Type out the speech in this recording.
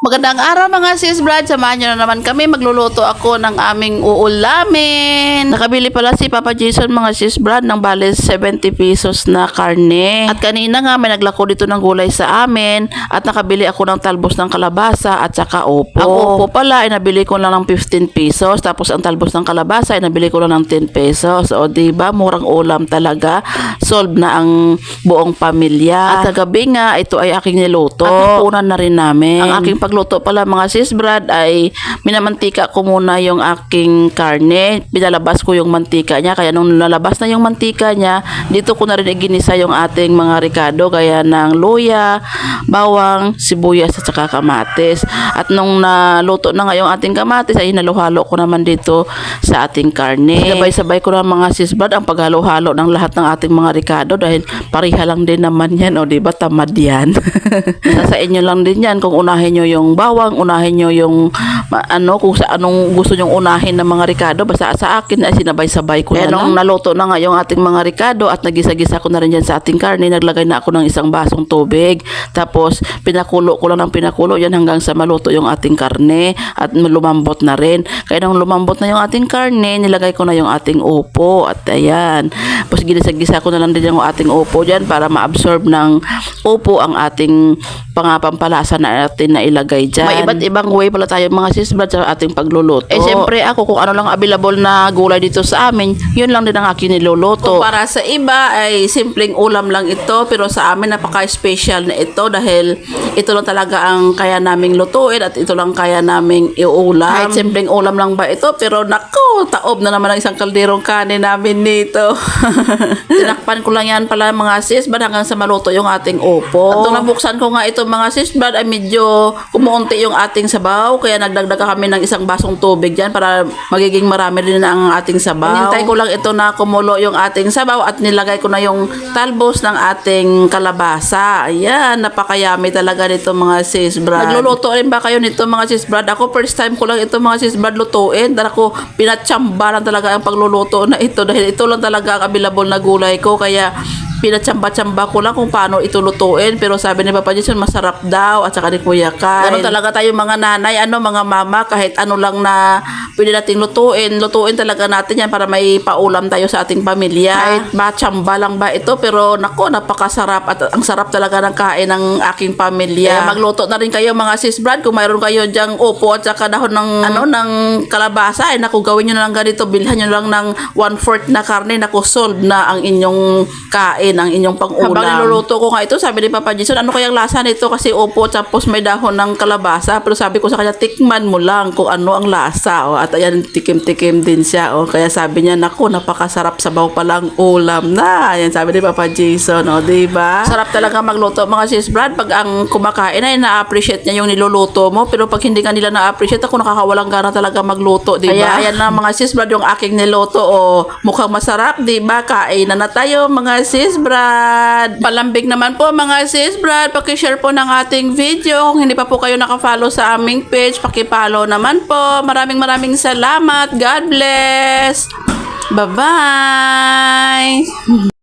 Magandang araw mga sis Brad, samahan nyo na naman kami. Magluluto ako ng aming uulamin. Nakabili pala si Papa Jason mga sis Brad ng bale 70 pesos na karne. At kanina nga may naglako dito ng gulay sa amin at nakabili ako ng talbos ng kalabasa at saka opo. Ang opo pala ay nabili ko lang ng 15 pesos tapos ang talbos ng kalabasa ay nabili ko lang ng 10 pesos. O di ba murang ulam talaga. Solve na ang buong pamilya. At kagabi nga ito ay aking niluto. At napunan na rin namin. Ang aking pagluto pala mga sis Brad ay minamantika ko muna yung aking karne. Pinalabas ko yung mantika niya. Kaya nung nalabas na yung mantika niya, dito ko na rin iginisa yung ating mga ricado. Gaya ng luya, bawang, sibuyas at saka kamatis. At nung naluto na nga yung ating kamatis ay hinaluhalo ko naman dito sa ating karne. Sabay-sabay ko na mga sis Brad ang paghalo-halo ng lahat ng ating mga ricado dahil pariha lang din naman yan. O di ba tamad yan? Nasa inyo lang din yan kung unahin nyo yung bawang, unahin nyo yung ano, kung sa anong gusto nyong unahin ng mga ricado. Basta sa akin ay sinabay-sabay ko na nung naluto na nga yung ating mga ricado at nagisa-gisa ko na rin dyan sa ating karne, naglagay na ako ng isang basong tubig. Tapos pinakulo ko lang ng pinakulo yan hanggang sa maluto yung ating karne at lumambot na rin. Kaya nung lumambot na yung ating karne, nilagay ko na yung ating upo at ayan. Tapos ginisa-gisa ko na lang din yung ating upo dyan para ma-absorb ng upo ang ating pangapampalasa na natin na ilagay dyan. May iba't ibang way pala tayo mga sis Brad sa ating pagluluto. Eh siyempre ako kung ano lang available na gulay dito sa amin, yun lang din ang aking niluluto. Kung para sa iba ay simpleng ulam lang ito pero sa amin napaka-special na ito dahil ito lang talaga ang kaya naming lutuin at ito lang kaya naming iulam. Kahit simpleng ulam lang ba ito pero nako, taob na naman ang isang kalderong kanin namin nito. Tinakpan ko lang yan pala mga sis Brad hanggang sa maluto yung ating upo. At nung nabuksan ko nga ito mga sis Brad ay medyo kumuunti yung ating sabaw kaya nagdagdag kami ng isang basong tubig dyan para magiging marami rin ang ating sabaw. Hinintay ko lang ito na kumulo yung ating sabaw at nilagay ko na yung talbos ng ating kalabasa. Ayan, napakayami talaga nito mga sis Brad. Nagluluto rin ba kayo nito mga sis Brad? Ako first time ko lang ito mga sis Brad lutuin. Dahil ako pinatsamba lang talaga ang pagluluto na ito dahil ito lang talaga ang available na gulay ko kaya pinatsamba-tsamba ko lang kung paano ito lutuin pero sabi ni Papa Jason masarap daw at saka ni Kuya Kyle. Ano talaga tayo mga nanay, ano mga mama kahit ano lang na pwede nating lutuin, lutuin talaga natin yan para may paulam tayo sa ating pamilya. Kahit matsamba lang ba ito pero nako napakasarap at ang sarap talaga ng kain ng aking pamilya. Kaya magluto na rin kayo mga sis Brad kung mayroon kayo diyang upo at saka dahon ng ano ng kalabasa ay naku gawin nyo na lang ganito bilhan nyo lang ng one fourth na karne naku solve na ang inyong kain ang inyong pang-ulam. Habang niluluto ko nga ito, sabi ni Papa Jason, ano kayang lasa nito? Kasi upo, tapos may dahon ng kalabasa. Pero sabi ko sa kanya, tikman mo lang kung ano ang lasa. O, at ayan, tikim-tikim din siya. O, kaya sabi niya, naku, napakasarap sabaw palang ulam na. Ayan, sabi ni Papa Jason, o, diba? Sarap talaga magluto, mga sis Brad. Pag ang kumakain ay na-appreciate niya yung niluluto mo. Pero pag hindi ka nila na-appreciate, ako nakakawalang gana talaga magluto, diba? Kaya, ayan na mga sis Brad, yung aking niluto. O, mukhang masarap, diba? Kain na na tayo, mga sis Brad. Palambing naman po mga sis Brad. Pakishare po ng ating video. Kung hindi pa po kayo nakafollow sa aming page, pakipollow naman po. Maraming maraming salamat. God bless. Bye-bye.